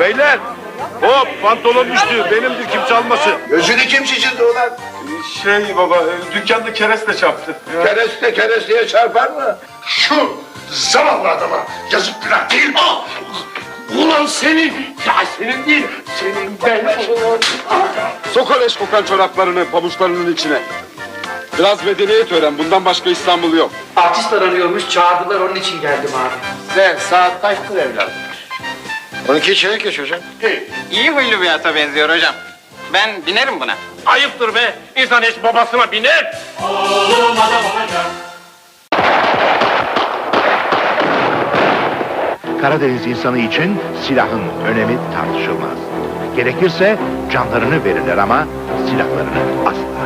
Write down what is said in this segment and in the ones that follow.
Beyler! Hop pantolon düştü. Benimdir kim çalması. Gözünü kim şişirdi ulan? Şey baba dükkanda kereste çarptı. Kereste keresteye çarpar mı? Şu zavallı adama yazık günah değil mi? Ulan senin, ya senin değil, senin ben. Sok o leş kokan çoraplarını pabuçlarının içine. Biraz medeniyet öğren. Bundan başka İstanbul yok. Artist aranıyormuş çağırdılar onun için geldim abi. De saat kaçtır evladım? 12 çeyrek geç hocam. İyi huylu bir ata benziyor hocam. Ben binerim buna. Ayıptır be. İnsan hiç babasına biner. Karadeniz insanı için silahın önemi tartışılmaz. Gerekirse canlarını verirler ama silahlarını asla.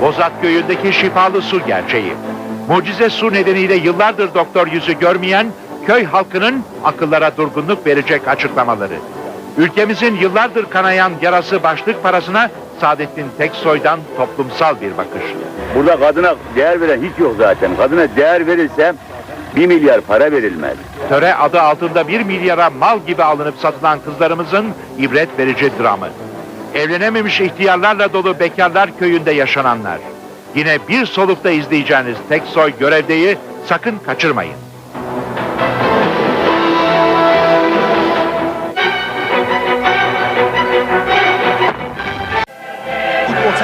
Bozat köyündeki şifalı su gerçeği. Mucize su nedeniyle yıllardır doktor yüzü görmeyen köy halkının akıllara durgunluk verecek açıklamaları. Ülkemizin yıllardır kanayan yarası başlık parasına Saadettin Teksoy'dan toplumsal bir bakış. Burada kadına değer veren hiç yok zaten. Kadına değer verilse bir milyar para verilmez. Töre adı altında bir milyara mal gibi alınıp satılan kızlarımızın ibret verici dramı. Evlenememiş ihtiyarlarla dolu bekarlar köyünde yaşananlar. Yine bir solukta izleyeceğiniz tek soy görevdeyi sakın kaçırmayın.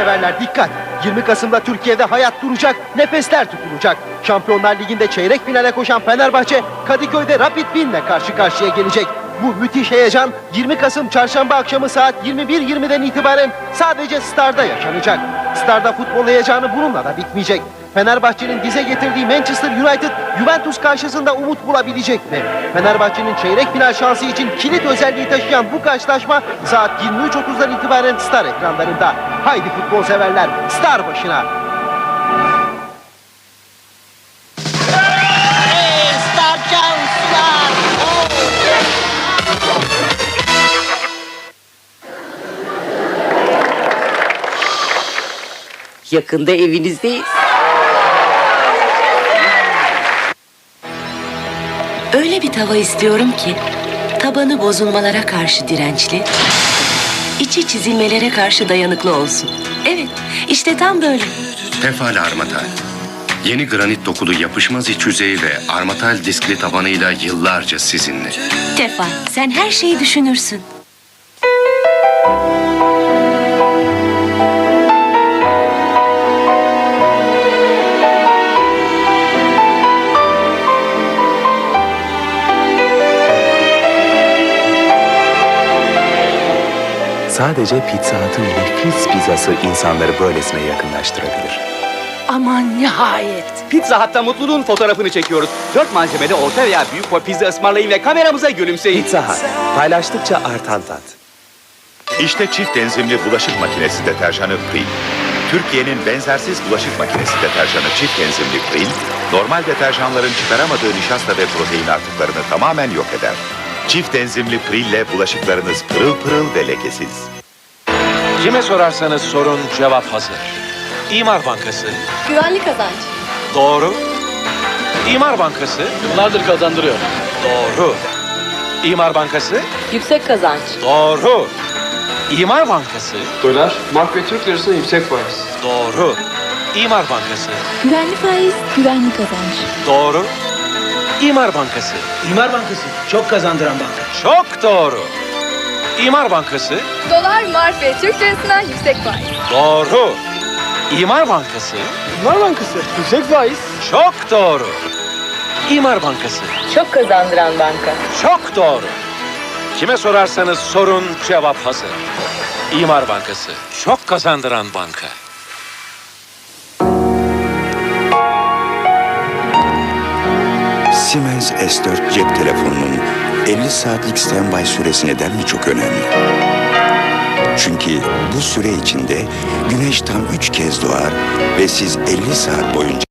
Severler dikkat. 20 Kasım'da Türkiye'de hayat duracak, nefesler tutulacak. Şampiyonlar Ligi'nde çeyrek finale koşan Fenerbahçe Kadıköy'de Rapid Wien'le karşı karşıya gelecek. Bu müthiş heyecan 20 Kasım çarşamba akşamı saat 21.20'den itibaren sadece Star'da yaşanacak. Star'da futbol heyecanı bununla da bitmeyecek. Fenerbahçe'nin dize getirdiği Manchester United Juventus karşısında umut bulabilecek mi? Fenerbahçe'nin çeyrek final şansı için kilit özelliği taşıyan bu karşılaşma saat 23.30'dan itibaren Star ekranlarında. Haydi futbol severler Star başına. Yakında evinizdeyiz. Öyle bir tava istiyorum ki tabanı bozulmalara karşı dirençli, içi çizilmelere karşı dayanıklı olsun. Evet, işte tam böyle. Tefal Armatal. Yeni granit dokulu yapışmaz iç yüzeyi ve armatal diskli tabanıyla yıllarca sizinle. Tefal, sen her şeyi düşünürsün. Sadece Pizza Hut'ın nefis pizzası insanları böylesine yakınlaştırabilir. Aman nihayet. Pizza Hut'ta mutluluğun fotoğrafını çekiyoruz. Dört malzemede orta veya büyük boy pizza ısmarlayın ve kameramıza gülümseyin. Pizza Hut, paylaştıkça artan tat. İşte çift enzimli bulaşık makinesi deterjanı Pril. Türkiye'nin benzersiz bulaşık makinesi deterjanı çift enzimli Pril, normal deterjanların çıkaramadığı nişasta ve protein artıklarını tamamen yok eder. Çift enzimli Pril ile bulaşıklarınız pırıl pırıl ve lekesiz. Kime sorarsanız sorun cevap hazır. İmar Bankası. Güvenli kazanç. Doğru. İmar Bankası. Yıllardır kazandırıyor. Doğru. İmar Bankası. Yüksek kazanç. Doğru. İmar Bankası. Dolar, mark ve Türk lirası yüksek faiz. Doğru. İmar Bankası. Güvenli faiz, güvenli kazanç. Doğru. İmar Bankası. İmar Bankası, çok kazandıran banka. Çok doğru. İmar Bankası. Dolar, mark ve Türk lirasına yüksek faiz. Doğru. İmar Bankası. İmar Bankası, yüksek faiz. Çok doğru. İmar Bankası. Çok kazandıran banka. Çok doğru. Kime sorarsanız sorun cevap hazır. İmar Bankası. Çok kazandıran banka. Siemens S4 cep telefonunun 50 saatlik standby süresi neden mi çok önemli? Çünkü bu süre içinde güneş tam üç kez doğar ve siz 50 saat boyunca